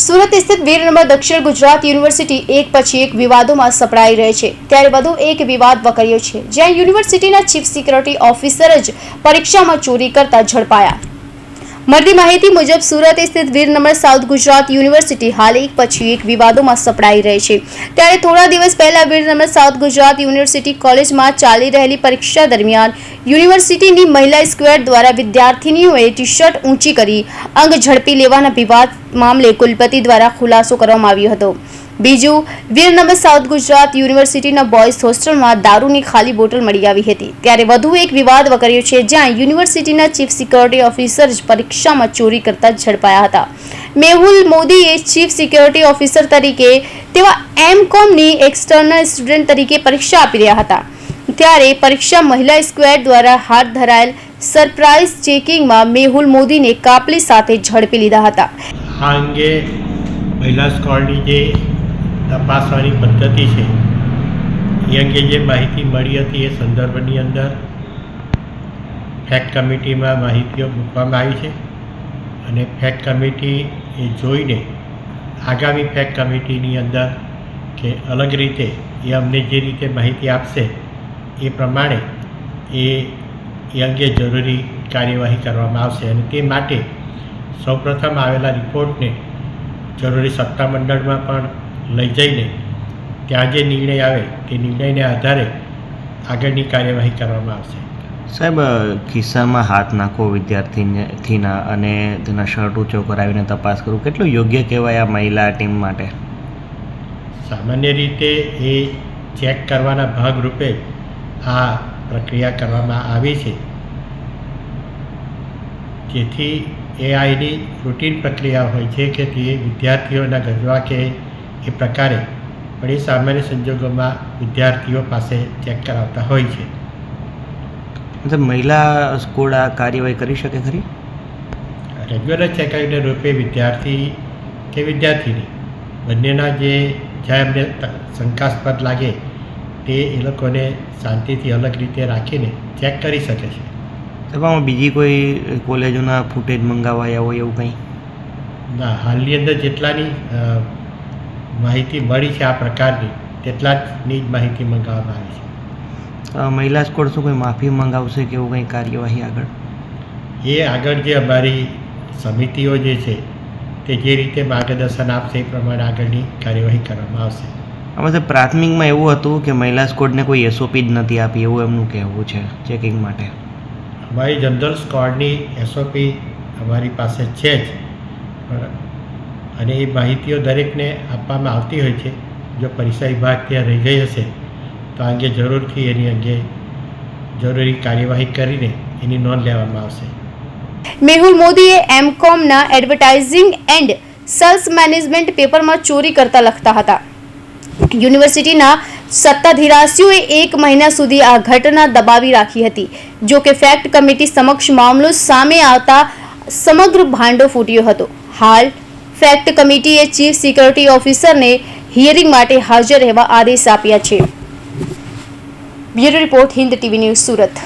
સુરત સ્થિત વીર નંબર દક્ષિણ ગુજરાત યુનિવર્સિટી એક પછી એક વિવાદોમાં સપડાઈ રહે છે. ત્યારે વધુ એક વિવાદ વકર્યો છે, જ્યાં યુનિવર્સિટીના ચીફ સિક્યોરિટી ઓફિસર જ પરીક્ષામાં ચોરી કરતા ઝડપાયા. મળતી માહિતી મુજબ સુરત સ્થિત વીર નંબર સાઉથ ગુજરાત યુનિવર્સિટી હાલ એક પછી એક વિવાદોમાં સપડાઈ રહી છે. ત્યારે થોડા દિવસ પહેલા વીર નંબર સાઉથ ગુજરાત યુનિવર્સિટી કોલેજમાં ચાલી રહેલી પરીક્ષા દરમિયાન યુનિવર્સિટીની મહિલા સ્ક્વેર દ્વારા વિદ્યાર્થીનીઓએ ટી શર્ટ ઊંચી કરી અંગ ઝડપી લેવાના વિવાદ મામલે કુલપતિ દ્વારા ખુલાસો કરવામાં આવ્યો હતો. બીજું વીર નંબર સાઉથ ગુજરાત યુનિવર્સિટીના બોયઝ હોસ્ટેલમાં દારૂની ખાલી બોટલ મળી આવી હતી. ત્યારે વધુ એક વિવાદ વકર્યો છે, જ્યાં યુનિવર્સિટીના ચીફ સિક્યોરિટી ઓફિસર જ પરીક્ષામાં ચોરી કરતા ઝડપાયા હતા. મેહુલ મોદીએ ચીફ સિક્યોરિટી ઓફિસર તરીકે તેવા એમ કોમની એક્સટર્નલ સ્ટુડન્ટ તરીકે પરીક્ષા આપી રહ્યા હતા. ત્યારે પરીક્ષા મહિલા સ્ક્વેર દ્વારા હાથ ધરાયેલ સરપ્રાઇઝ ચેકિંગમાં મેહુલ મોદીને કાપલી સાથે ઝડપી લીધા હતા. આ અંગે મહિલા સ્કોડની જે તપાસવાની પદ્ધતિ છે. એ અંગે જે માહિતી મળી હતી એ સંદર્ભની અંદર ફેક્ટ કમિટીમાં માહિતીઓ મૂકવામાં આવી છે અને ફેક્ટ કમિટી એ જોઈને આગામી ફેક્ટ કમિટીની અંદર કે અલગ રીતે એ અમને જે રીતે માહિતી આપશે એ પ્રમાણે એ એ અંગે જરૂરી કાર્યવાહી કરવામાં આવશે અને તે માટે સૌપ્રથમ આવેલા રિપોર્ટને જરૂરી સત્તામંડળમાં પણ લઈ જઈને ત્યાં જે નિર્ણય આવે તે નિર્ણયને આધારે આગળની કાર્યવાહી કરવામાં આવશે. સાહેબ ખિસ્સામાં હાથ નાખવો વિદ્યાર્થીના અને તેના શર્ટ ઊંચો કરાવીને તપાસ કરવું કેટલું યોગ્ય કહેવાય આ મહિલા ટીમ માટે? સામાન્ય રીતે એ ચેક કરવાના ભાગરૂપે આ પ્રક્રિયા કરવામાં આવી છે. જેથી એ આ એની રૂટીન પ્રક્રિયા હોય છે કે તે વિદ્યાર્થીઓના ગજવા કે એ પ્રકારે પણ એ સામાન્ય સંજોગોમાં વિદ્યાર્થીઓ પાસે ચેક કરાવતા હોય છે. મતલબ મહિલા સ્કૂલ આ કાર્યવાહી કરી શકે ખરી? રેગ્યુલર ચેકઆઉટને રૂપે વિદ્યાર્થી કે વિદ્યાર્થીની બંનેના જે જ્યાં એમને શંકાસ્પદ લાગે તે એ લોકોને શાંતિથી અલગ રીતે રાખીને ચેક કરી શકે છે. એમાં બીજી કોઈ કોલેજોના ફૂટેજ મંગાવાયા હોય એવું કંઈ? ના હાલની અંદર જેટલાની માહિતી મળી છે આ પ્રકારની. તેટલા જની જ માહિતી મંગાવવામાં આવી છે. મહિલા સ્કોડ શું કોઈ માફી મંગાવશે કે એવું કંઈ કાર્યવાહી આગળ? એ આગળ જે અમારી સમિતિઓ જે છે તે જે રીતે માર્ગદર્શન આપશે એ પ્રમાણે આગળની કાર્યવાહી કરવામાં આવશે. આમાં પ્રાથમિકમાં એવું હતું કે મહિલા સ્કોડને કોઈ એસઓપી જ નથી આપી એવું એમનું કહેવું છે ચેકિંગ માટે. અમારી જનરલ સ્કોડની એસઓપી અમારી પાસે છે જ. પણ અને એ માહિતીઓ દરેકને આપવામાં આવતી હોય છે. જો પરીક્ષા વિભાગ ત્યાં રહી ગઈ હશે, તો અંગે જરૂરથી એની અંગે જરૂરી કાર્યવાહી કરીને એની નોંધ લેવામાં આવશે. મેહુલ મોદીએ એમકોમના એડવર્ટાઇઝિંગ એન્ડ સેલ્સ મેનેજમેન્ટ પેપરમાં ચોરી કરતા લખતા હતા. યુનિવર્સિટીના સત્તાધીરાશીઓએ એક મહિના સુધી આ ઘટના દબાવી રાખી હતી. જો કે ફેક્ટ કમિટી સમક્ષ મામલો સામે આવતા સમગ્ર ભાંડો ફૂટ્યો હતો. હાલ ફેક્ટ કમિટીએ ચીફ સિક્યોરિટી ઓફિસરને હિયરિંગ માટે હાજર રહેવા આદેશ આપ્યા છે. Bureau report Hind TV news Surat.